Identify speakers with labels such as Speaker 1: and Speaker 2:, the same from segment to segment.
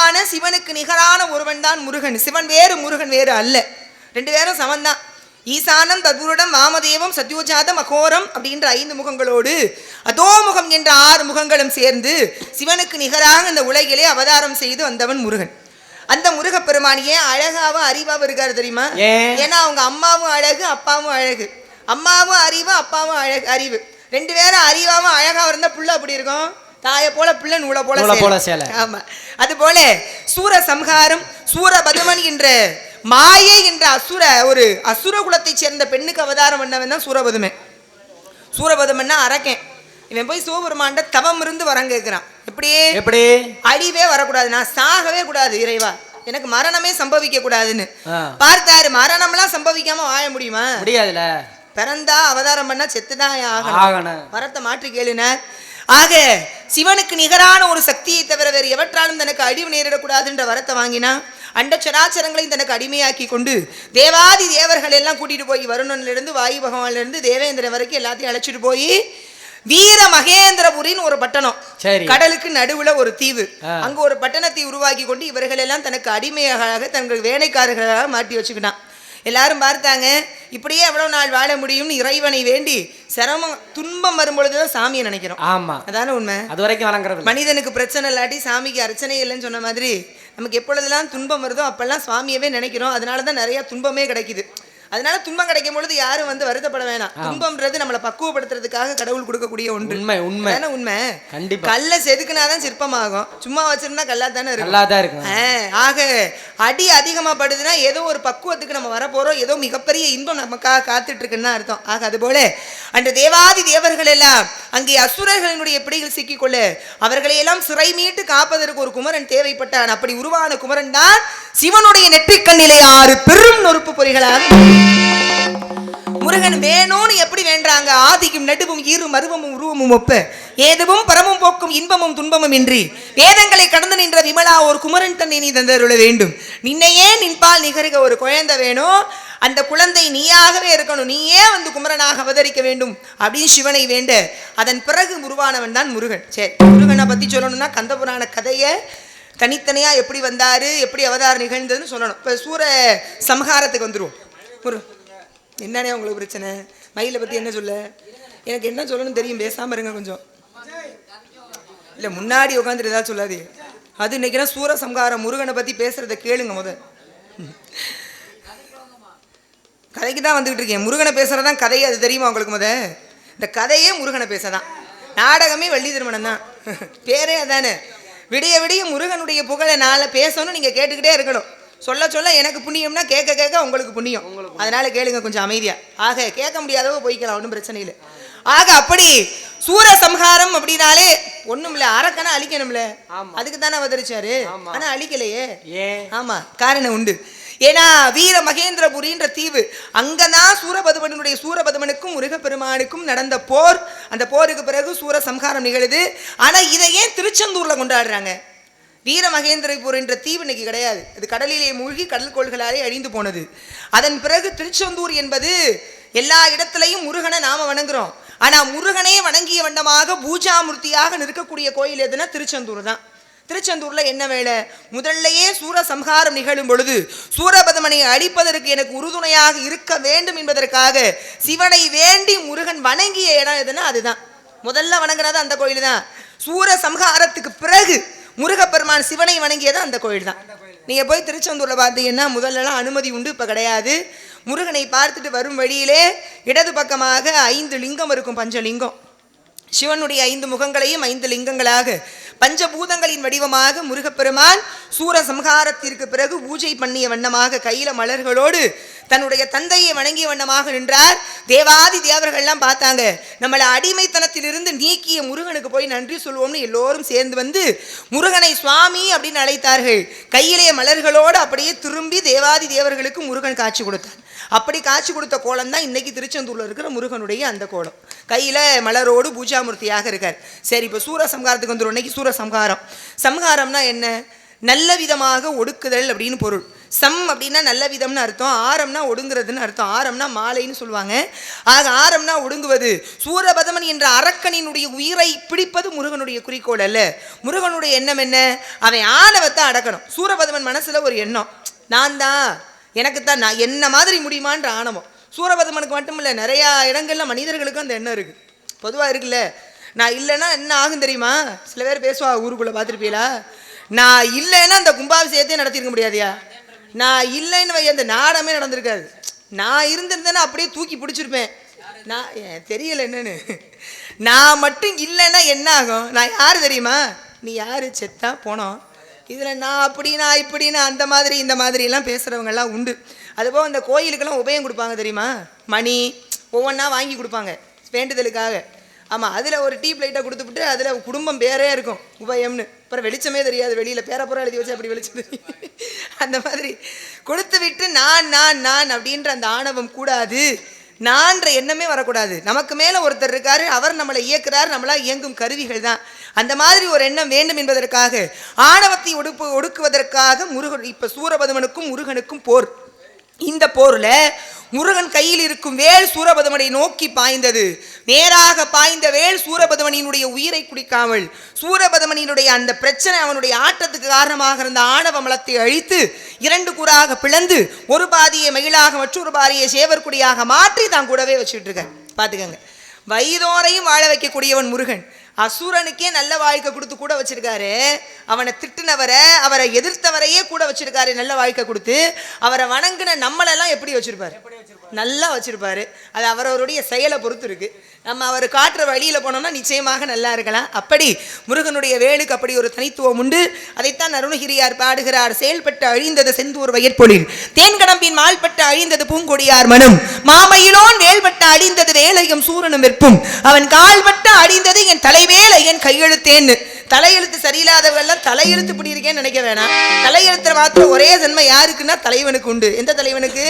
Speaker 1: உருவான சிவனுக்கு நிகரான ஒருவன் தான் முருகன். சிவன் வேறு முருகன் வேறு அல்ல. ரெண்டு பேரும் சமந்தான் ஈசானம் தத்புருடம் வாமதேவம் சத்யோஜாதம் அகோரம் அப்படின்ற ஐந்து முகங்களோடு அதோமுகம் என்ற ஆறு முகங்களும் சேர்ந்து சிவனுக்கு நிகராக இந்த உலகிலே அவதாரம் செய்து வந்தவன் முருகன். அந்த முருகப்பெருமான் ஏன் அழகாவும் அறிவாவும் இருக்காரு தெரியுமா?
Speaker 2: ஏன்?
Speaker 1: ஏன்னா அவங்க அம்மாவும் அழகு அப்பாவும் அழகு. அம்மாவும் அறிவு அப்பாவும் அழகு அறிவு. ரெண்டு பேரும் அறிவாவும் அழகாவும் இருந்தா புள்ள அப்படி இருக்கும்? தாயை போல பிள்ளை நூலை போல
Speaker 2: போல
Speaker 1: சேலை. ஆமா. அது போல சூர சம்ஹாரம் சூரபதுமன் என்ற மாயை என்ற அசுர ஒரு அசுர குலத்தைச் சேர்ந்த பெண்ணுக்கு அவதாரம் பண்ணவன் தான் சூரபதுமன். சூரபதுமன்னா அரக்கன். இவன் போய் சிவபெருமான்ட தவம் இருந்து வரம் கேட்கிறான். எப்படி?
Speaker 2: எப்படி?
Speaker 1: அழிவே வரக்கூடாது. நான் சாகவே கூடாது இறைவா. எனக்கு மரணமே சம்பவிக்க கூடாதுன்னு. பார்த்தாரு மரணம்லாம் சம்பவிக்காம வாழ முடியுமா?
Speaker 2: முடியாதுல.
Speaker 1: பிறந்தா அவதாரம் பண்ணா செத்துதான் ஆகணும்.
Speaker 2: ஆகணும்.
Speaker 1: வரத்தை மாற்றி கேளுனார். ஆக சிவனுக்கு நிகரான ஒரு சக்தியை தவிர வேறு எவற்றாலும் தனக்கு அழிவு நேரிடக்கூடாதுன்ற வரத்தை வாங்கினா அண்ட சராச்சரங்களையும் தனக்கு அடிமையாக்கி கொண்டு தேவாதி தேவர்கள் எல்லாம் கூட்டிட்டு போய் வருணன்ல வாயு பகவான்ல இருந்து தேவேந்திரன் வரைக்கும் எல்லாத்தையும் அழைச்சிட்டு போய் வீர மகேந்திரபுரின்னு ஒரு பட்டணம். கடலுக்கு நடுவுல ஒரு தீவு. அங்க ஒரு பட்டணத்தை உருவாக்கி கொண்டு இவர்கள் எல்லாம் தனக்கு அடிமையாக தங்கள் வேலைக்காரர்களாக மாட்டி வச்சுக்கிட்டான் எல்லாரும் பார்த்தாங்க இப்படியே எவ்வளவு நாள் வாழ முடியும்னு இறைவனை வேண்டி சிரமம் துன்பம் வரும்பொழுதுதான் சாமியை நினைக்கிறோம்.
Speaker 2: ஆமா.
Speaker 1: அதான உண்மை?
Speaker 2: அது வரைக்கும் வணங்குறது இல்ல.
Speaker 1: மனிதனுக்கு பிரச்சனை இல்லாட்டி சாமிக்கு அர்ச்சனை இல்லைன்னு சொன்ன மாதிரி நமக்கு எப்பொழுதெல்லாம் துன்பம் வருதோ அப்பெல்லாம் சுவாமியவே நினைக்கிறோம். அதனால தான் நிறைய துன்பமே கிடைக்குது. அதனால துன்பம் கிடைக்கும் பொழுது யாரும் வந்து வருத்தப்பட வேணாம். துன்பம்ன்றது நம்மளை பக்குவப்படுத்துறதுக்காக கடவுள் கொடுக்கக்கூடிய ஒன்று.
Speaker 2: உண்மை உண்மை.
Speaker 1: உண்மை?
Speaker 2: கண்டிப்பா.
Speaker 1: கல்லை செதுக்குனாதான் சிற்பமாகும். சும்மா வச்சிருந்தா கல்லா தானே இருக்கும்.
Speaker 2: நல்லா தான் இருக்கும்.
Speaker 1: ஆக அடி அதிகமா படுதுன்னா ஏதோ ஒரு பக்குவத்துக்கு நம்ம வரப்போறோம். ஏதோ மிகப்பெரிய இன்பம் நமக்காக காத்துட்டு இருக்குன்னு அர்த்தம். ஆக அதுபோல அன்று தேவாதி தேவர்கள் எல்லாம் அங்கே அசுரர்களினுடைய பிடியில் சிக்கிக்கொள்ள அவர்களை எல்லாம் சிறை மீட்டு காப்பதற்கு ஒரு குமரன் தேவைப்பட்டான். அப்படி உருவான குமரன் தான் சிவனுடைய நெற்றிக்கண்ணிலே ஆறு பெரும் நொறுப்பு பொறிகளாக முருகன் வேணும்னு எப்படி வேண்டாங்க ஆதிக்கும் நடுவும் ஈரு மருவமும் உருவமும் ஒப்ப. ஏதுவும் பரமும் போக்கும் இன்பமும் துன்பமும் இன்றி. வேதங்களை கடந்து நின்ற விமலா ஒரு குமரன் தன்னை நீ தந்தருள வேண்டும். நின்னையே நின்பால் நிகருக ஒரு குழந்தை வேணும். அந்த குழந்தை நீயாகவே இருக்கணும். நீயே வந்து குமரனாக அவதரிக்க வேண்டும் அப்படின்னு சிவனை வேண்ட. அதன் பிறகு உருவானவன் தான் முருகன். சரி முருகனை பத்தி சொல்லணும்னா கந்தபுராண கதையை தனித்தனியா எப்படி வந்தாரு எப்படி அவதாரம் நிகழ்ந்ததுன்னு சொல்லணும். இப்ப சூர சம்ஹாரத்துக்கு வந்துருவோம். ஒரு என்னண்ணே உங்களுக்கு பிரச்சனை? மயிலை பற்றி என்ன சொல்ல? எனக்கு என்ன சொல்லணும்னு தெரியும். பேசாமல் இருங்க கொஞ்சம். இல்லை முன்னாடி உட்காந்துட்டு ஏதாவது சொல்லாது. அது இன்றைக்கினா சூர சம்ஹாரம்? முருகனை பற்றி பேசுகிறத கேளுங்க முத கதைக்கு தான் வந்துகிட்டு இருக்கேன். முருகனை பேசுகிறதான் கதை அது தெரியுமா உங்களுக்கு முத இந்த கதையே முருகனை பேசதான். நாடகமே வள்ளி திருமணம் தான். பேரே அதானே. விடிய விடிய முருகனுடைய புகழை நாளை பேசணும்னு நீங்கள் கேட்டுக்கிட்டே இருக்கணும். சொல்ல சொல்ல எனக்கு புண்ணியம்னா கேட்க கேட்க உங்களுக்கு புண்ணியம். அதனால கேளுங்க கொஞ்சம் அமைதியா. ஆக கேட்க முடியாதவ போய்க்கலாம் ஒன்றும் பிரச்சனை இல்லை. ஆக அப்படி சூர சம்ஹாரம் அப்படின்னாலே ஒண்ணும் இல்ல அரக்கனை அழிக்கணும்ல. அதுக்கு தானே அவதரிச்சாரு. ஆனா அழிக்கலையே. ஆமா காரணம் உண்டு. ஏன்னா வீர மகேந்திரபுரின்ற தீவு அங்கதான் சூரபதுமனுடைய சூரபதுமனுக்கும் முருகப்பெருமானுக்கும் நடந்த போர். அந்த போருக்கு பிறகு சூர சம்ஹாரம் நிகழுது. ஆனா இதை ஏன் திருச்செந்தூர்ல கொண்டாடுறாங்க? வீரமகேந்திரபுர் என்ற தீவு இன்னைக்கு கிடையாது. அது கடலிலே மூழ்கி கடல் கோள்களாலே அழிந்து போனது. அதன் பிறகு திருச்செந்தூர் என்பது எல்லா இடத்துலையும் முருகனை நாம வணங்குறோம். ஆனா முருகனே வணங்கிய வண்ணமாக பூஜாமூர்த்தியாக நிற்கக்கூடிய கோயில் எதுனா திருச்செந்தூர் தான். திருச்செந்தூர்ல என்ன வேலை? முதல்லையே சூர சம்ஹாரம் நிகழும் பொழுது சூரபதமனை அழிப்பதற்கு எனக்கு உறுதுணையாக இருக்க வேண்டும் என்பதற்காக சிவனை வேண்டி முருகன் வணங்கிய இடம் எதுனா அதுதான். முதல்ல வணங்குறது அந்த கோயில் தான் சூர சம்ஹாரத்துக்கு பிறகு முருகப்பெருமான் சிவனை வணங்கியது அந்த கோயில் தான் நீங்க போய் திருச்செந்தூர்ல பார்த்தீங்கன்னா முதல்லலாம் அனுமதி உண்டு இப்ப கிடையாது. முருகனை பார்த்துட்டு வரும் வழியிலே இடது பக்கமாக ஐந்து லிங்கம் இருக்கும் பஞ்சலிங்கம். சிவனுடைய ஐந்து முகங்களையும் ஐந்து லிங்கங்களாக பஞ்சபூதங்களின் வடிவமாக முருகப்பெருமான் சூர சம்ஹாரத்திற்கு பிறகு பூஜை பண்ணிய வண்ணமாக கையில மலர்களோடு தன்னுடைய தந்தையை வணங்கிய வண்ணமாக நின்றார். தேவாதி தேவர்கள்லாம் பார்த்தாங்க. நம்மளை அடிமைத்தனத்திலிருந்து நீக்கிய முருகனுக்கு போய் நன்றி சொல்வோம்னு எல்லோரும் சேர்ந்து வந்து முருகனை சுவாமி அப்படின்னு அழைத்தார்கள். கையிலே மலர்களோடு அப்படியே திரும்பி தேவாதி தேவர்களுக்கு முருகன் காட்சி கொடுத்தார். அப்படி காட்சி கொடுத்த கோலம் தான் இன்றைக்கி திருச்செந்தூரில் இருக்கிற முருகனுடைய அந்த கோலம். கையில் மலரோடு பூஜாமூர்த்தியாக இருக்கார். சரி இப்போ சூர சம்ஹாரத்துக்கு வந்துடும் இன்னைக்கு சூரசம்ஹாரம். சம்ஹாரம்னா என்ன? நல்ல விதமாக ஒடுக்குதல் அப்படின்னு பொருள். சம் அப்படின்னா நல்ல விதம்னு அர்த்தம். ஆரம்னா ஒடுங்குறதுன்னு அர்த்தம். ஆரம்னா மாலைன்னு சொல்லுவாங்க. ஆக ஆரம்னா ஒடுங்குவது. சூரபதமன் என்ற அரக்கனினுடைய உயிரை பிடிப்பது முருகனுடைய குறிக்கோள் அல்ல. முருகனுடைய எண்ணம் என்ன? அவன் ஆணவத்தை அடக்கணும். சூரபதமன் மனசில் ஒரு எண்ணம். நான் தான். எனக்கு தான் நான் என்ன மாதிரி முடியுமான்ற ஆணவம். சூரபதமனுக்கு மட்டும் இல்லை நிறையா இடங்களில் மனிதர்களுக்கும் அந்த எண்ணம் இருக்குது பொதுவாக இருக்குல்ல நான் இல்லைன்னா என்ன ஆகும் தெரியுமா? சில பேர் பேசுவா ஊருக்குள்ளே பார்த்துருப்பீங்களா? நான் இல்லைன்னா அந்த கும்பாபிஷேகத்தையும் நடத்திருக்க முடியாதியா? நான் இல்லைன்னு வை அந்த நாடமே நடந்திருக்காது. நான் இருந்திருந்தேன்னா அப்படியே தூக்கி பிடிச்சிருப்பேன். நான் ஏன் தெரியல என்னன்னு. நான் மட்டும் இல்லைன்னா என்ன ஆகும்? நான் யார் தெரியுமா? நீ யார்? செத்தா போனோம். இதில் நான் அப்படி நான் இப்படின்னு அந்த மாதிரி இந்த மாதிரிலாம் பேசுகிறவங்கெல்லாம் உண்டு. அதுபோல் அந்த கோயிலுக்கெல்லாம் உபயம் கொடுப்பாங்க தெரியுமா? மணி ஒவ்வொன்றா வாங்கி கொடுப்பாங்க வேண்டுதலுக்காக. ஆமாம் அதில் ஒரு டீப் லைட்டை கொடுத்துவிட்டு அதில் குடும்பம் பேரே இருக்கும் உபயம்னு. அப்புறம் வெளிச்சமே தெரியாது வெளியில் பேரப்புறம் எழுதி வச்சு அப்படி வெளிச்சம் தெரியும்? அந்த மாதிரி. கொடுத்து விட்டு நான் நான் நான் அப்படின்ற அந்த ஆணவம் கூடாது. நான்ற எண்ணமே வரக்கூடாது. நமக்கு மேலே ஒருத்தர் இருக்காரு அவர் நம்மளை இயக்குறார் நம்மளால் இயங்கும் கருவிகள் தான். அந்த மாதிரி ஒரு எண்ணம் வேண்டும் என்பதற்காக ஆணவத்தை ஒடுப்பு ஒடுக்குவதற்காக முருகன் இப்போ சூரபதுமனுக்கும் முருகனுக்கும் போர். இந்த போரில் முருகன் கையில் இருக்கும் வேல் சூரபதமனை நோக்கி பாய்ந்தது. நேராக பாய்ந்த வேல் சூரபதமனியினுடைய உயிரை குடிக்காமல் சூரபதமனினுடைய அந்த பிரச்சனை அவனுடைய ஆட்டத்துக்கு காரணமாக இருந்த ஆணவ மலத்தை அழித்து இரண்டு கூறாக பிளந்து ஒரு பாதியை மகிழாக மற்றொரு பாதியை சேவர்குடியாக மாற்றி தான் கூடவே வச்சுட்டு இருக்க பார்த்துக்கங்க. வயதோரையும் வாழ வைக்கக்கூடியவன் முருகன். அசுரனுக்கே நல்ல வாழ்க்கை கொடுத்து கூட வச்சிருக்காரு. அவனை திட்டுனவரை அவரை எதிர்த்தவரையே கூட வச்சிருக்காரு நல்ல வாழ்க்கை கொடுத்து. அவரை வணங்கின நம்மளெல்லாம் எப்படி வச்சிருப்பாரு? நல்லா வச்சிருப்பாரு. அது அவரவருடைய செயலை பொறுத்து இருக்கு. நம்ம அவர் காட்டுற வழியில் போனோம்னா நிச்சயமாக நல்லா இருக்கலாம். அப்படி முருகனுடைய வேலுக்கு அப்படி ஒரு தனித்துவம் உண்டு. அதைத்தான் அருணகிரியார் பாடுகிறார். செயல்பட்டு அழிந்தது செந்தூர் வயற்பொழில். தேன்கடம்பின் மால்பட்டு அழிந்தது பூங்கொடியார் மனம். மாமையிலோன் வேல்பட்டு அழிந்தது வேலையும் சூரனும் விற்பும். அவன் கால்பட்டு அழிந்தது என் தலைவேலை என் கையெழுத்தேன்னு. தலையெழுத்து சரியில்லாதவர்கள்லாம் தலையெழுத்து இப்படி இருக்கேன்னு நினைக்க வேணாம். தலையெழுத்துல மாத்திரம் ஒரே ஜன்மை யாருக்குன்னா தலைவனுக்கு உண்டு. எந்த தலைவனுக்கு?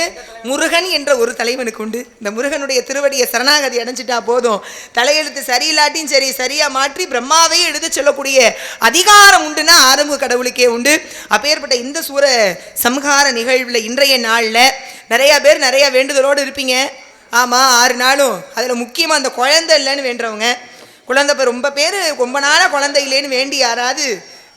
Speaker 1: முருகன் என்ற ஒரு தலைவனுக்கு உண்டு. இந்த முருகனுடைய திருவடியை சரணாகதி அடைஞ்சிட்டா போதும். தலையெழுத்து சரியில்லாட்டியும் சரி சரியா மாற்றி பிரம்மாவே எழுத சொல்லக்கூடிய அதிகாரம் உண்டுன்னா ஆரம்ப கடவுளுக்கே உண்டு. அப்பேற்பட்ட இந்த சூர சம்ஹார நிகழ்வில் இன்றைய நாளில் நிறைய பேர் நிறைய வேண்டுதலோடு இருப்பீங்க. ஆமாம் ஆறு நாளும். அதில் முக்கியமாக அந்த குழந்தை இல்லைன்னு வேண்டுறவங்க குழந்தை இப்போ ரொம்ப பேர் ரொம்ப நாளாக குழந்தை இல்லைன்னு வேண்டி யாராவது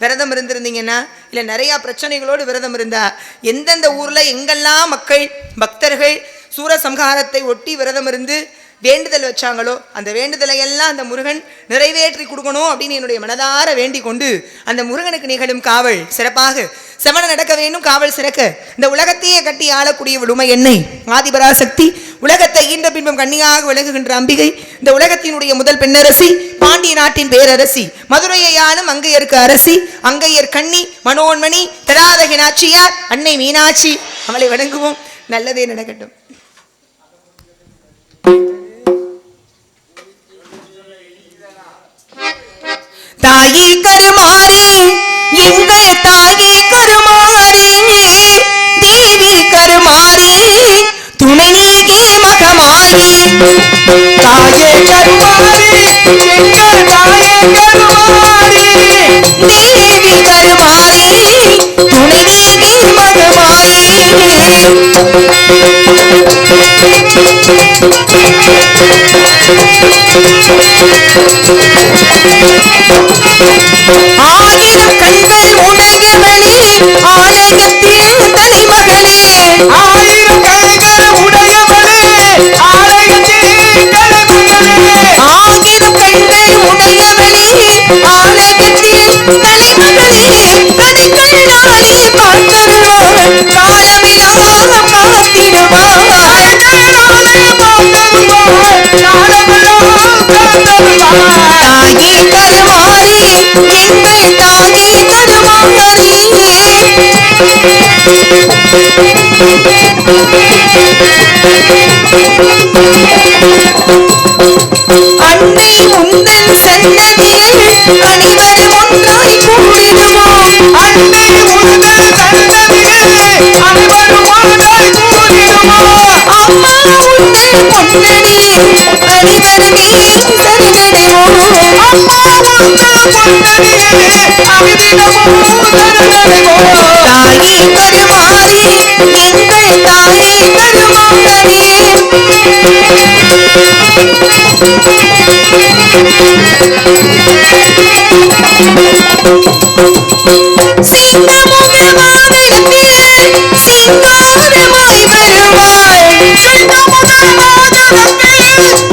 Speaker 1: விரதம் இருந்திருந்தீங்கன்னா இல்லை நிறையா பிரச்சனைகளோடு விரதம் இருந்தா எந்தெந்த ஊரில் எங்கெல்லாம் மக்கள் பக்தர்கள் சூரசம்ஹாரத்தை ஒட்டி விரதம் இருந்து வேண்டுதல் வச்சாங்களோ அந்த வேண்டுதலை எல்லாம் அந்த முருகன் நிறைவேற்றி கொடுக்கணும் அப்படின்னு என்னுடைய மனதார வேண்டி கொண்டு அந்த முருகனுக்கு நிகழும் காவல் சிறப்பாக. செவன நடக்க வேண்டும் காவல் சிறக்க. இந்த உலகத்தையே கட்டி ஆளக்கூடிய விடுமை என்னை? ஆதிபராசக்தி உலகத்தை ஈன்ற பின்பம் கண்ணியாக விளங்குகின்ற அம்பிகை இந்த உலகத்தினுடைய முதல் பெண்ணரசி பாண்டிய நாட்டின் பேரரசி மதுரையை ஆளும் அங்கையருக்கு அரசி அங்கையர் கண்ணி மனோன்மணி தடாதகி நாச்சியார் அன்னை மீனாட்சி அவளை வணங்குவோம். நல்லதே நடக்கட்டும். தாயே கருமாறி எங்கள் தாயே கருமாறி தேவி கருமாறி துணை நீகே கமாரி
Speaker 2: தாயே கருமாரி எங்கள் தாயே கருமாரி
Speaker 1: தேவி கருமாரி துணை மகமாரி ஆயிரம் கண்கள் உடையவளே ஆலயத்தில் தலைமகளே
Speaker 2: ஆயிரம் கைகள் உடையவளே ஆலயத்தில் தலைமகளே
Speaker 1: கதைக்கண்ணாலே பார்த்தருள்வாள் காலமெல்லாம் காத்திடுவாள்
Speaker 2: நானே
Speaker 1: அன்னை உந்தன் சன்னதியில் அனைவரும் ஒன்றாய் கூடிடுவோம்
Speaker 2: அன்னை உங்கள் சன்னதியில் அனைவரும் ஒன்றாய் கூடிடுவோம்
Speaker 1: அம்மா உந்தன் பொன்னடி தாயே கருமாறி எங்கள் தாயே கருமாறி சிங்காரமாய் வருவாள் வந்து வரும்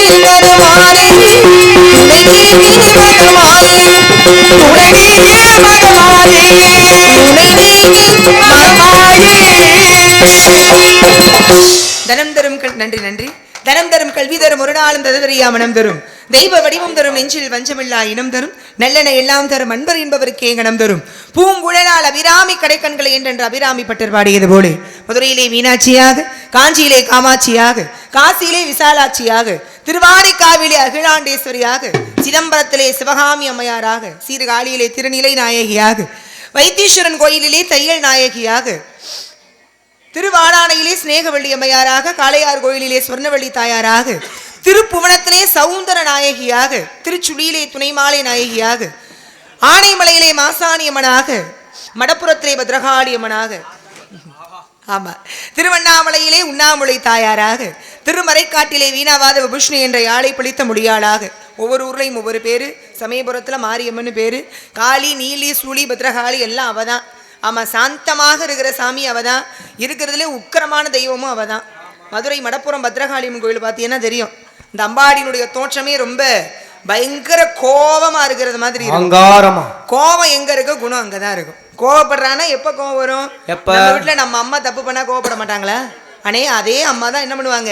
Speaker 1: தனம் தரும் நன்றி நன்றி. தனம் தரும் கல்வி தரும் ஒரு நாளும் ததுவரியா மனம் தரும். தெய்வ வடிவம் தரும் நெஞ்சில் வஞ்சமில்லா இனம் தரும். நல்லெண்ண எல்லாம் தரும் அன்பர் என்பவருக்கே கணம் தரும். பூங்குழலால் அபிராமி கடைக்கண்களை என்றென்று அபிராமி பட்டர் பாடியது போலே. மதுரையிலே மீனாட்சியாக காஞ்சியிலே காமாட்சியாக காசியிலே விசாலாட்சியாக திருவாரிக்காவிலே அகிலாண்டேஸ்வரியாக சிதம்பரத்திலே சிவகாமி அம்மையாராக சீர்காழியிலே திருநிலை நாயகியாக வைத்தீஸ்வரன் கோயிலிலே தையல் நாயகியாக திருவாடானையிலே சிநேகவள்ளி அம்மையாராக காளையார் கோயிலிலே சொர்ணவள்ளி தாயாராக திருப்புவனத்திலே சவுந்தர நாயகியாக திருச்சுழியிலே துணைமாலை நாயகியாக ஆனைமலையிலே மாசாணியம்மனாக மடப்புறத்திலே பத்ரகாளி அம்மனாக ஆமா. திருவண்ணாமலையிலே உண்ணாமுலை தாயாராக திருமறைக்காட்டிலே வீணாவாத விபுஷ்ணி என்ற யாழை பிடித்த முடியாளாக. ஒவ்வொரு ஊர்லையும் ஒவ்வொரு பேரு சமயபுரத்துல மாரியம்மன் பேரு காளி நீலி சூளி பத்ரகாளி எல்லாம் அவதான். ஆமா சாந்தமாக இருக்கிற சாமி அவதான். இருக்கிறதுலே உக்கிரமான தெய்வமும் அவதான். மதுரை மடப்புறம் பத்ரகாளியம்மன் கோயில் பார்த்தீங்கன்னா தெரியும். இந்த அம்பாடியினுடைய தோற்றமே ரொம்ப பயங்கர கோபமா இருக்கிறது மாதிரி கோவம் எங்க இருக்கோ குணம் அங்கதான் இருக்கும். கோவப்படுறானா எப்ப கோவம் வரும்?
Speaker 2: எப்ப?
Speaker 1: வீட்டுல நம்ம அம்மா தப்பு பண்ணா கோவப்பட மாட்டாங்களா? அனே அதே அம்மா தான் என்ன பண்ணுவாங்க?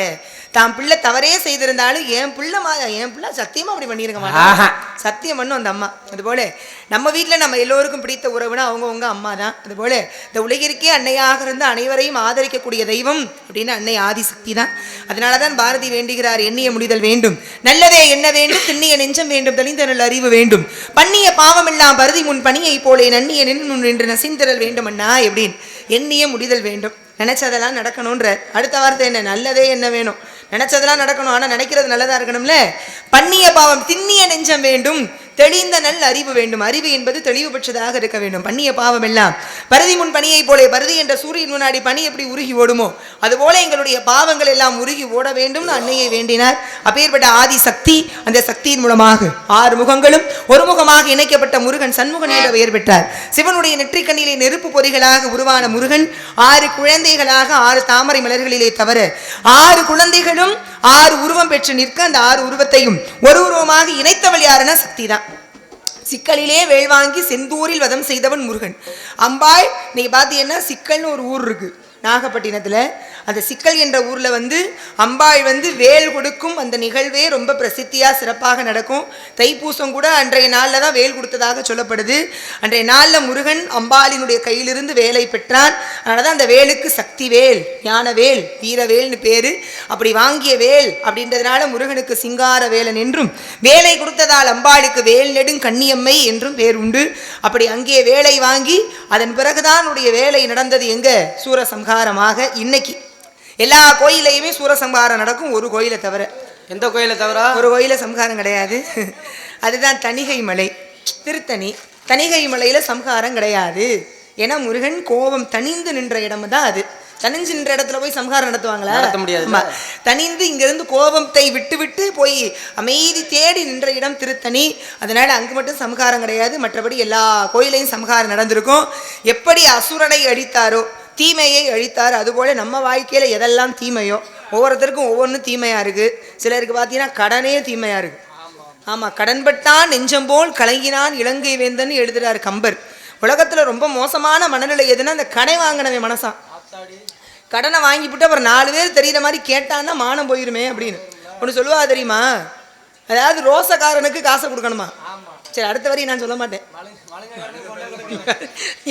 Speaker 1: தான் பிள்ளை தவறே செய்திருந்தாலும் என் பிள்ளை மா என் பிள்ளை சத்தியமா அப்படி பண்ணியிருக்க. மாட்டாங்க சத்தியம் பண்ணும் அந்த அம்மா. அதுபோல நம்ம வீட்டுல நம்ம எல்லோருக்கும் பிடித்த உறவுனா அவங்கவங்க அம்மா தான். அதுபோல இந்த உலகிற்கே அன்னையாக இருந்து அனைவரையும் ஆதரிக்கக்கூடிய தெய்வம் அப்படின்னு அன்னை ஆதிசக்தி தான். அதனால தான் பாரதி வேண்டுகிறார் எண்ணிய முடிதல் வேண்டும். நல்லதே என்ன வேண்டும் திண்ணிய நெஞ்சம் வேண்டும் தெளிந்த நல்ல அறிவு வேண்டும். பண்ணிய பாவமெல்லாம் பருதி முன் பணியை போலே நன்னிய நின்று நின்று நசிந்திரல் வேண்டும் அண்ணா எப்படின்னு எண்ணிய முடிதல் வேண்டும். நினைச்சதெல்லாம் நடக்கணுன்ற அடுத்த வார்த்தை என்ன? நல்லதே என்ன வேணும். நினைச்சதெல்லாம் நடக்கணும் ஆனா நினைக்கிறது நல்லதா இருக்கணும்ல? பண்ணிய பாவம் திண்ணிய நெஞ்சம் வேண்டும். தெளிந்த நல் அறிவு வேண்டும். அறிவு என்பது தெளிவு பெற்றதாக இருக்க வேண்டும். பண்ணிய பாவம் எல்லாம். பருதி முன் பணியை போலே பருதி என்ற சூரியன் முன்னாடி பனி எப்படி உருகி ஓடுமோ அதுபோல எங்களுடைய பாவங்கள் எல்லாம் உருகி ஓட வேண்டும் அன்னையை வேண்டினார். அப்பேற்பட்ட ஆதி சக்தி அந்த சக்தியின் மூலமாக ஆறு முகங்களும் ஒரு முகமாக இணைக்கப்பட்ட முருகன் சண்முகன் என்ற பெயர் பெற்றார். சிவனுடைய நெற்றிக்கண்ணிலே நெருப்பு பொறிகளாக உருவான முருகன் ஆறு குழந்தைகளாக ஆறு தாமரை மலர்களிலே தவிர ஆறு குழந்தைகளும் ஆறு உருவம் பெற்று நிற்க அந்த ஆறு உருவத்தையும் ஒரு உருவமாக இணைத்தவள் யாருன்னா சக்தி தான் சிக்கலிலே வேல் வாங்கி செந்தூரில் வதம் செய்தவன் முருகன். அம்பாள் நீங்க பார்த்தீங்கன்னா சிக்கல்னு ஒரு ஊர் இருக்கு. நாகப்பட்டினத்தில். அந்த சிக்கல் என்ற ஊரில் வந்து அம்பாள் வந்து வேல் கொடுக்கும் அந்த நிகழ்வே ரொம்ப பிரசித்தியாக சிறப்பாக நடக்கும். தைப்பூசம் கூட அன்றைய நாளில் தான் வேல் கொடுத்ததாக சொல்லப்படுது. அன்றைய நாளில் முருகன் அம்பாளினுடைய கையிலிருந்து வேலை பெற்றான். அதனால தான் அந்த வேலுக்கு சக்தி வேல் ஞான வேல் வீரவேல்னு பேர். அப்படி வாங்கிய வேல் அப்படின்றதுனால முருகனுக்கு சிங்கார வேலன் என்றும் வேலை கொடுத்ததால் அம்பாளுக்கு வேல் நெடும் கண்ணியம்மை என்றும் பேர் உண்டு. அப்படி அங்கே வேலை வாங்கி அதன் பிறகுதான் உடைய வேலை நடந்தது எங்க? சூரசம்ஹாரமாக இன்னைக்கு எல்லா கோயிலையுமே சூரசம்ஹாரம் நடக்கும் ஒரு கோயிலை தவிர.
Speaker 2: எந்த கோயிலை தவிர?
Speaker 1: ஒரு கோயில சம்ஹாரம் கிடையாது. அதுதான் தணிகை மலை. திருத்தணி. தணிகை மலையில சம்ஹாரம் கிடையாது. ஏன்னா முருகன் கோபம் தணிந்து நின்ற இடம் தான் அது. தனிஞ்சு நின்ற இடத்துல போய் சம்ஹாரம் நடத்துவாங்களா?
Speaker 2: நடத்த முடியாதுல்ல?
Speaker 1: ஆமா. தனிந்து இங்கிருந்து கோபத்தை விட்டு விட்டு போய் அமைதி தேடி நின்ற இடம் திருத்தணி. அதனால அங்கு மட்டும் சம்ஹாரம் கிடையாது. மற்றபடி எல்லா கோயிலையும் சம்ஹாரம் நடந்திருக்கும். எப்படி அசுரனை அழித்தாரோ தீமையை அழித்தார். அதுபோல் நம்ம வாழ்க்கையில் எதெல்லாம் தீமையோ ஒவ்வொருத்தருக்கும் ஒவ்வொன்றும் தீமையாக இருக்குது சிலருக்கு பார்த்தீங்கன்னா கடனே தீமையாக இருக்குது ஆமாம் கடன்பட்டான் நெஞ்சம் போல் கலங்கினான் இலங்கை வேந்தன் எழுதுகிறார் கம்பர். உலகத்தில் ரொம்ப மோசமான மனநிலை எதுனா அந்த கடை வாங்கினவன் மனசான். கடனை வாங்கிவிட்டு அப்புறம் நாலு பேர் தெரியுற மாதிரி கேட்டான்னா மானம் போயிருமே அப்படின்னு. ஒன்று சொல்லுவா தெரியுமா? அதாவது ரோசக்காரனுக்கு காசை கொடுக்கணுமா? சரி அடுத்த வரையும் நான் சொல்ல மாட்டேன்.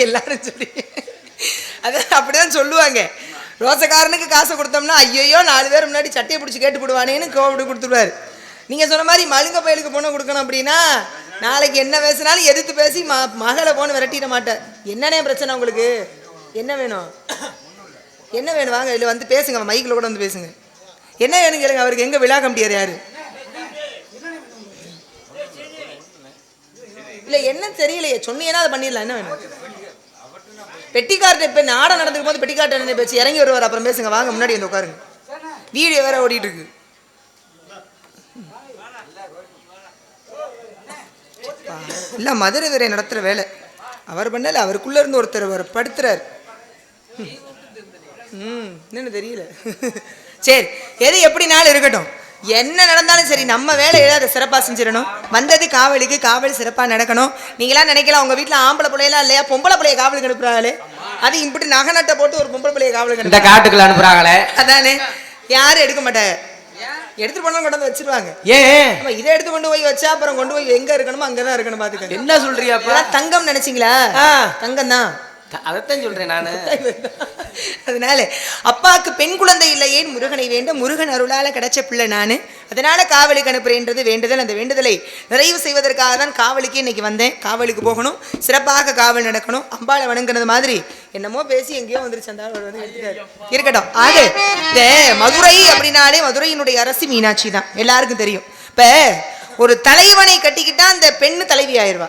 Speaker 1: எல்லாரும் சொல்லி அது அப்படிதான் சொல்லுவாங்க. ரோசக்காரனுக்கு காசை கொடுத்தோம்னா ஐயோ நாலு பேர் முன்னாடி சட்டையை பிடிச்சி கேட்டு போடுவானேன்னு கோவிடு கொடுத்துருவாரு. நீங்கள் சொன்ன மாதிரி மழுங்க பயலுக்கு பொண்ணை கொடுக்கணும் அப்படின்னா நாளைக்கு என்ன பேசினாலும் எதிர்த்து பேசி ம மகளை போன விரட்டிட மாட்டேன் என்னண்ணே பிரச்சனை உங்களுக்கு? என்ன வேணும்? என்ன வேணும்? வாங்க இல்லை வந்து பேசுங்க மைக்கில் கூட வந்து பேசுங்க. என்ன வேணும் கேளுங்க அவருக்கு எங்கே விழா கம்பியார் யார்? இல்லை என்ன தெரியலையே சொன்னீங்கன்னா அதை பண்ணிடலாம் என்ன வேணும்? பெட்டிக்கார்ட்ட இப்போ நாடம் நடந்துக்கும் போது பெட்டிக்கார்ட்ட என்ன பேச்சு? இறங்கி வருவார் அப்புறம் பேசுங்க வாங்க முன்னாடி வந்து உட்காருங்க. வீடியோ வேற ஓடிட்டு இருக்கு இல்ல மதுரை வீரை நடத்துற வேலை. அவர் பண்ணல அவருக்குள்ள இருந்து ஒருத்தர் அவர் படுத்துறாரு. ம். என்னன்னு தெரியல. சரி எது எப்படினாலும் இருக்கட்டும்? என்ன நடந்தாலும் சரி நம்ம வேலையை அதை சிறப்பாக செஞ்சிடணும். வந்தது காவலுக்கு காவல் சிறப்பாக நடக்கணும். நீங்களாம் நினைக்கலாம் உங்கள் வீட்டில் ஆம்பளை பிள்ளையெல்லாம் இல்லையா? பொம்பளை பிள்ளைய காவலுக்கு அனுப்புறாங்களே. அது இப்படி நகை நட்டை போட்டு ஒரு பொம்பளை பிள்ளைய காவலுக்கு
Speaker 2: இந்த காட்டுக்குள்ள அனுப்புறாங்களே.
Speaker 1: அதானே. யாரும் எடுக்க மாட்டாங்க. எடுத்துட்டு போனாலும் கொண்டு வந்து வச்சிருவாங்க.
Speaker 2: ஏன்?
Speaker 1: இதை எடுத்து கொண்டு போய் வச்சா அப்புறம் கொண்டு போய் எங்க இருக்கணுமோ அங்கதான் இருக்கணும் பாத்துக்கங்க.
Speaker 2: என்ன
Speaker 1: இதெல்லாம் தங்கம் நினைச்சீங்களா. தங்கம் தான்
Speaker 2: அதைத்தான் சொல்கிறேன் நான்.
Speaker 1: அதனால அப்பாவுக்கு பெண் குழந்தை இல்லையேன் முருகனை வேண்டும் முருகன் அருளால் கிடைச்ச பிள்ளை நான். அதனால காவலுக்கு அனுப்புறேன்றது வேண்டுதல். அந்த வேண்டுதலை நிறைவு செய்வதற்காக தான் காவலுக்கு இன்னைக்கு வந்தேன். காவலுக்கு போகணும். சிறப்பாக காவல் நடக்கணும். அம்பாளை வணங்குறது மாதிரி என்னமோ பேசி எங்கேயோ வந்துருச்சு. அந்த வந்து இருக்கட்டும். ஆக இந்த மதுரை அப்படின்னாலே மதுரையினுடைய அரசி மீனாட்சி தான். எல்லாருக்கும் தெரியும். இப்போ ஒரு தலைவனை கட்டிக்கிட்டா அந்த பெண்ணு தலைவி ஆயிடுவா.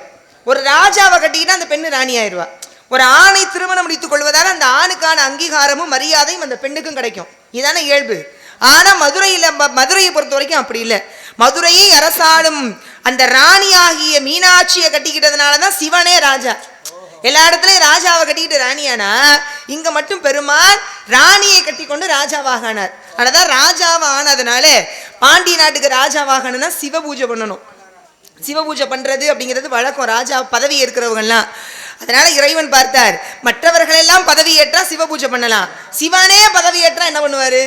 Speaker 1: ஒரு ராஜாவை கட்டிக்கிட்டா அந்த பெண்ணு ராணி ஆயிருவா ஒரு ஆணை திருமணம் முடித்துக் கொள்வதால் அந்த ஆணுக்கான அங்கீகாரமும் மரியாதையும் அந்த பெண்ணுக்கும் கிடைக்கும். இதான இயல்பு. ஆனா மதுரையில மதுரையை பொறுத்த வரைக்கும் அப்படி இல்லை. மதுரையை அரசாளும் அந்த ராணி ஆகிய மீனாட்சியை கட்டிக்கிட்டதுனால தான் சிவனே ராஜா. எல்லா இடத்துலயும் ராஜாவை கட்டிக்கிட்டு ராணியானா? இங்க மட்டும் பெருமாள் ராணியை கட்டிக்கொண்டு ராஜாவாக ஆனார் அதனால ராஜாவா ஆனதுனால பாண்டி நாட்டுக்கு ராஜாவாகணும்னா சிவ பூஜை பண்ணணும். சிவ பூஜை பண்றது அப்படிங்கிறது வழக்கம். ராஜா பதவி இருக்கிறவங்கலாம் அதனால இறைவன் பார்த்தார் மற்றவர்களெல்லாம் பதவி ஏற்றா சிவபூஜை பண்ணலாம். சிவனே பதவி ஏற்றா என்ன பண்ணுவாரு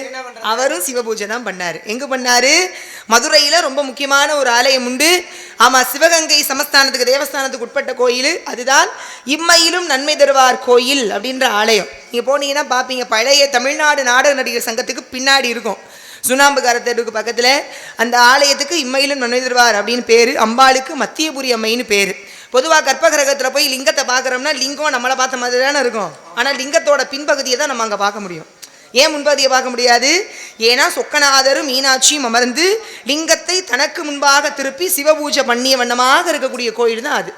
Speaker 1: அவரும் சிவபூஜை தான் பண்ணாரு. எங்க பண்ணாரு? மதுரையில ரொம்ப முக்கியமான ஒரு ஆலயம் உண்டு. ஆமா சிவகங்கை சமஸ்தானத்துக்கு தேவஸ்தானத்துக்கு உட்பட்ட கோயில். அதுதான் இம்மையிலும் நன்மை தருவார் கோயில் அப்படின்ற ஆலயம். நீங்க போனீங்கன்னா பாப்பீங்க பழைய தமிழ்நாடு நாடக நடிகர் சங்கத்துக்கு பின்னாடி இருக்கும். சுண்ணாம்புக்கார தெருவுக்கு பக்கத்தில். அந்த ஆலயத்துக்கு இம்மையிலும் நன்மை தருவார் அப்படின்னு பேர். அம்பாளுக்கு மத்தியபுரி அம்மைன்னு பேர். பொதுவாக கர்ப்பகிரகத்தில் போய் லிங்கத்தை பார்க்குறோம்னா லிங்கம் நம்மளை பார்த்த மாதிரி தானே இருக்கும். ஆனால் லிங்கத்தோட பின்பகுதியை தான் நம்ம அங்கே பார்க்க முடியும். ஏன் முன்பதியை பார்க்க முடியாது? ஏன்னா சொக்கநாதரும் மீனாட்சியும் அமர்ந்து லிங்கத்தை தனக்கு முன்பாக திருப்பி சிவபூஜை பண்ணிய வண்ணமாக இருக்கக்கூடிய கோயில் தான் அது.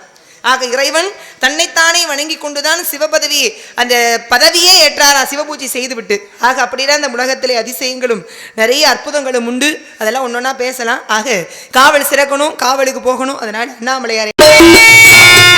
Speaker 1: ஆக இறைவன் தன்னைத்தானே வணங்கி கொண்டுதான் சிவபதவி அந்த பதவியே ஏற்றாரா சிவபூஜை செய்துவிட்டு. ஆக அப்படிதான் அந்த உலகத்திலே அதிசயங்களும் நிறைய அற்புதங்களும் உண்டு. அதெல்லாம் ஒன்றொன்னா பேசலாம். ஆக காவல் சிறக்கணும் காவலுக்கு போகணும். அதனால் அண்ணாமலையாரை.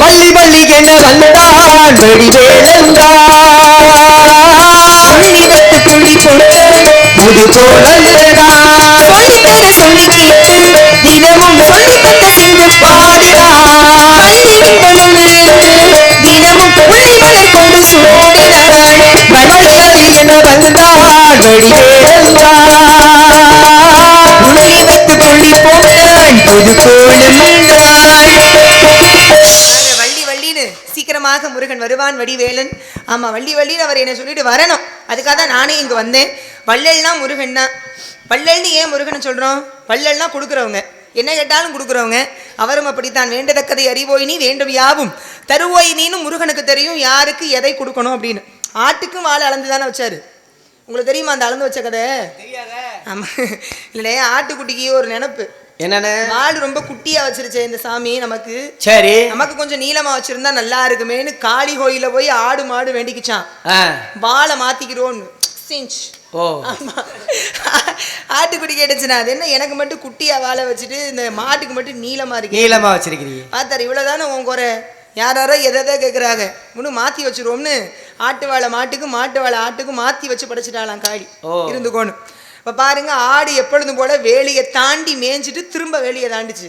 Speaker 2: பள்ளி பள்ளி என்ன வந்தான் வெடிவேலந்தான்
Speaker 3: உன்னிடத்து
Speaker 2: புது கோலந்தடா
Speaker 3: சொல்லி தர தினமும் சொல்லி சென்று பாடுறா தினமும் புள்ளி கொண்டு
Speaker 2: வந்தான்
Speaker 1: சீக்கிரமாக முருகன் வருவான் வடிவேலன். ஆமா வள்ளி வள்ளின்னு அவர் என்ன சொல்லிட்டு வரணும். அதுக்காக தான் நானே இங்க வந்தேன். வள்ளல்னா முருகன் தான் வள்ளல்னு ஏன் முருகனை சொல்றோம்? வள்ளல்னா கொடுக்குறவங்க. என்ன கேட்டாலும் கொடுக்குறவங்க. அவரும் அப்படித்தான். வேண்டத்தக்கதை அறிவோய் நீ வேண்டும் யாவும். தருவோய் நீனும் முருகனுக்கு தெரியும் யாருக்கு எதை கொடுக்கணும் அப்படின்னு. ஆட்டுக்கும் வாழை அளந்து தானே வச்சாரு. உங்களுக்கு தெரியுமா அந்த அளந்து வச்ச கதை? ஆமா. இல்லையே ஆட்டுக்குட்டிக்கு ஒரு நினப்பு.
Speaker 2: என்னன்னு?
Speaker 1: வால் ரொம்ப குட்டியா வச்சிருச்சே இந்த சாமி நமக்கு.
Speaker 2: சரி.
Speaker 1: நமக்கு கொஞ்சம் நீளமா வச்சிருந்தா நல்லா இருக்குமேன்னு காளி கோயில போய் ஆடு மாடு வேண்டிக்கிச்சான் வாழை மாத்திக்கிறோன்னு சிஞ்ச்
Speaker 2: ஓ.
Speaker 1: ஆமா. ஆட்டுக்குட்டி கேட்டுச்சுனா அது என்ன எனக்கு மட்டும் குட்டியா வாழை வச்சுட்டு இந்த மாட்டுக்கு மட்டும் நீளமா இருக்கு.
Speaker 2: நீளமா வச்சிருக்கிறீங்க.
Speaker 1: பார்த்தாரு இவ்வளவுதானே உன் குறை? யார் யாரோ எதை கேட்குறாங்க இன்னும் மாற்றி வச்சிருவோம்னு. ஆட்டு வாழை மாட்டுக்கும் மாட்டு வாழை ஆட்டுக்கும் மாற்றி வச்சு படைச்சிட்டாலாம் காளி.
Speaker 2: ஓ.
Speaker 1: இப்போ பாருங்க ஆடு எப்பொழுதும் போல வேலியை தாண்டி மேய்ஞ்சிட்டு திரும்ப வேலியை தாண்டிச்சு.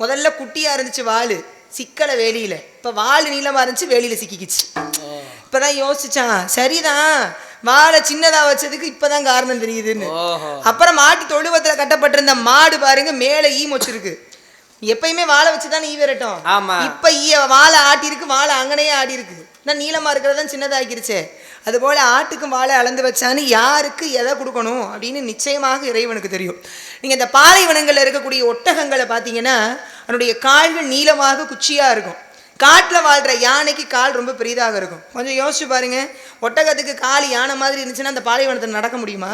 Speaker 1: முதல்ல குட்டியாக இருந்துச்சு வாள் சிக்கலை வேலியில். இப்போ வாள் நீளமாக இருந்துச்சு வேலியில் சிக்கிக்கிச்சு. இப்பதான் யோசிச்சான் சரிதான் வாழை சின்னதா வச்சதுக்கு இப்பதான் காரணம் தெரியுதுன்னு. அப்புறம் மாட்டு தொழுவத்துல கட்டப்பட்டிருந்த மாடு பாருங்க மேல ஈ மொச்சிருக்கு. எப்பயுமே வாழை வச்சுதானே ஈ விரட்டும். இப்ப ஈய வாழை ஆட்டி இருக்கு வாழை அங்கனையே ஆடி இருக்கு நான் நீளமா இருக்கிறதான் சின்னதாக்கிருச்சே அதுபோல ஆட்டுக்கும் வாழை அளந்து வச்சான்னு யாருக்கு எதை கொடுக்கணும் அப்படின்னு நிச்சயமாக இறைவனுக்கு தெரியும். நீங்க இந்த பாலைவனங்கள்ல இருக்கக்கூடிய ஒட்டகங்களை பார்த்தீங்கன்னா அதனுடைய கால்கள் நீளமாக குச்சியா இருக்கும். காட்டில் வாழ்கிற யானைக்கு கால் ரொம்ப பெரிதாக இருக்கும். கொஞ்சம் யோசிச்சு பாருங்க. ஒட்டகத்துக்கு கால் யானை மாதிரி இருந்துச்சுன்னா அந்த பாலைவனத்தில் நடக்க முடியுமா.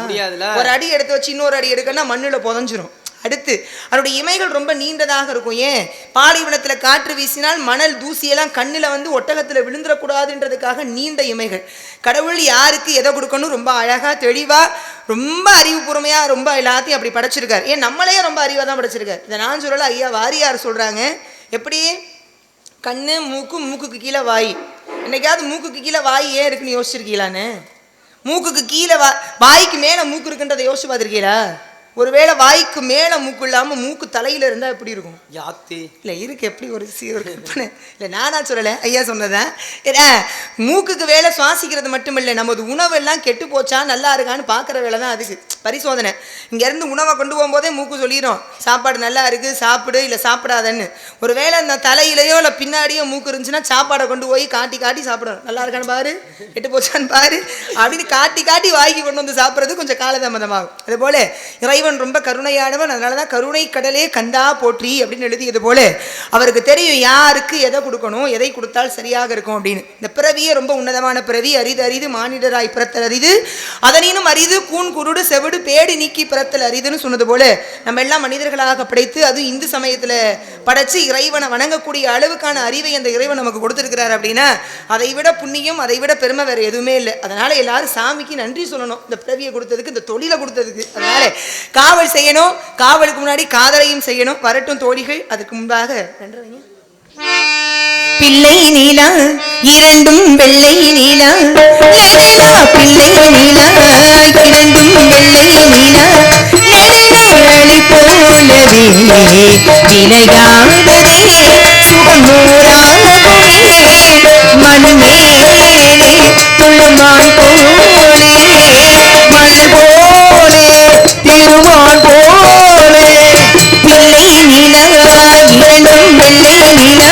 Speaker 1: ஒரு அடி எடுத்து வச்சு இன்னொரு அடி எடுக்கன்னா மண்ணில் புதஞ்சிரும். அடுத்து அதனுடைய இமைகள் ரொம்ப நீண்டதாக இருக்கும். ஏன்? பாலைவனத்தில் காற்று வீசினால் மணல் தூசியெல்லாம் கண்ணில் வந்து ஒட்டகத்தில் விழுந்துடக்கூடாதுன்றதுக்காக நீண்ட இமைகள். கடவுள் யாருக்கு எதை கொடுக்கணும் ரொம்ப அழகாக தெளிவாக ரொம்ப அறிவுபூர்மையாக ரொம்ப எல்லாத்தையும் அப்படி படைச்சிருக்காரு. ஏன்? நம்மளே ரொம்ப அறிவாக தான் படைச்சிருக்காரு. இதை நான் சொல்லலை ஐயா வாரியார் சொல்கிறாங்க எப்படி? கண்ணு மூக்கு மூக்குக்கு கீழே வாய். என்னைக்காவது மூக்குக்கு கீழே வாய் ஏன் இருக்குன்னு யோசிச்சிருக்கீங்களான்னு? மூக்குக்கு கீழே வா வாய்க்கு மேலே மூக்கு இருக்குன்றதை யோசிச்சு பார்த்துருக்கீங்களா? ஒருவேளை வாய்க்கு மேலே மூக்கு இல்லாமல் மூக்கு தலையில் இருந்தால் எப்படி இருக்கும்?
Speaker 2: யாத்தி.
Speaker 1: இல்லை இருக்கு. எப்படி ஒரு சி ஒரு கற்பனை? இல்லை நானா சொல்லலை. ஐயா சொன்னதேன் ஏன்னா மூக்குக்கு வேலை சுவாசிக்கிறது மட்டும் இல்லை நமது உணவெல்லாம் கெட்டு போச்சா நல்லா இருக்கான்னு பார்க்குற வேலை தான் அதுக்கு. பரிசோதனை. இங்கேருந்து உணவை கொண்டு போகும்போதே மூக்கு சொல்லிடும் சாப்பாடு நல்லா இருக்குது சாப்பிடு இல்லை சாப்பிடாதன்னு. ஒரு வேளை இந்த தலையிலையோ இல்லை பின்னாடியோ மூக்கு இருந்துச்சுன்னா சாப்பாடை கொண்டு போய் காட்டி காட்டி சாப்பிடணும். நல்லா இருக்கான்னு பாரு. கெட்டு போச்சான்னு பாரு. அப்படின்னு காட்டி காட்டி வாங்கி கொண்டு வந்து சாப்பிட்றது கொஞ்சம் காலதாமதமாகும். அதுபோல இறைவன் ரொம்ப கருணையானவன் அதனால தான் கருணை கடலே கந்தா போற்றி அப்படின்னு எழுதியது போல அவருக்கு தெரியும் யாருக்கு எதை கொடுக்கணும் எதை கொடுத்தால் சரியாக இருக்கும் அப்படின்னு. இந்த பிறவியே ரொம்ப உன்னதமான பிறவி அரிது அரிது மானிடராய் பிறத்தல் அரிது. அதனினும் அரிது கூன் குருடு செவிடு பேடி நீக்கி பிறத்தல் அரிதுன்னு சொன்னது போல நம்ம எல்லாம் மனிதர்களாக படைத்து அதுவும் இந்து சமயத்தில் படைச்சு இறைவனை வணங்கக்கூடிய அளவுக்கான அறிவை அந்த இறைவன் நமக்கு கொடுத்துருக்கிறார் அப்படின்னா அதை விட புண்ணியம் அதை விட பெருமை வேற எதுவுமே இல்லை. அதனால எல்லாரும் சாமிக்கு நன்றி சொல்லணும். இந்த பிறவியை கொடுத்ததுக்கு இந்த தொழிலை கொடுத்ததுக்கு. அதனால காவல் செய்யணும். காவலுக்கு முன்னாடி காதலையும் செய்யணும். வரட்டும் தோழிகள் அதுக்கு முன்பாக. நன்றி
Speaker 3: பிள்ளை நீலா இரண்டும் வெள்ளை நீலா. லைலா பிள்ளை நீலா இரண்டும் வெள்ளை நீலா. நெடுநாளி போலவே விளையாடவே சுகமூராகவே மண்மேலே துள்ளுமான் போலே. மண் போலே திருவான் போலே பிள்ளை நிலா வேண்டும் வெள்ளை நிலா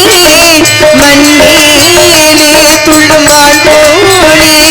Speaker 3: நூறாகுமே துள்ளுமாள் துள்ளுமான்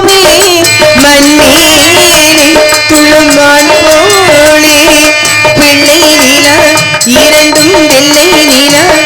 Speaker 3: வெள்ளை நிலா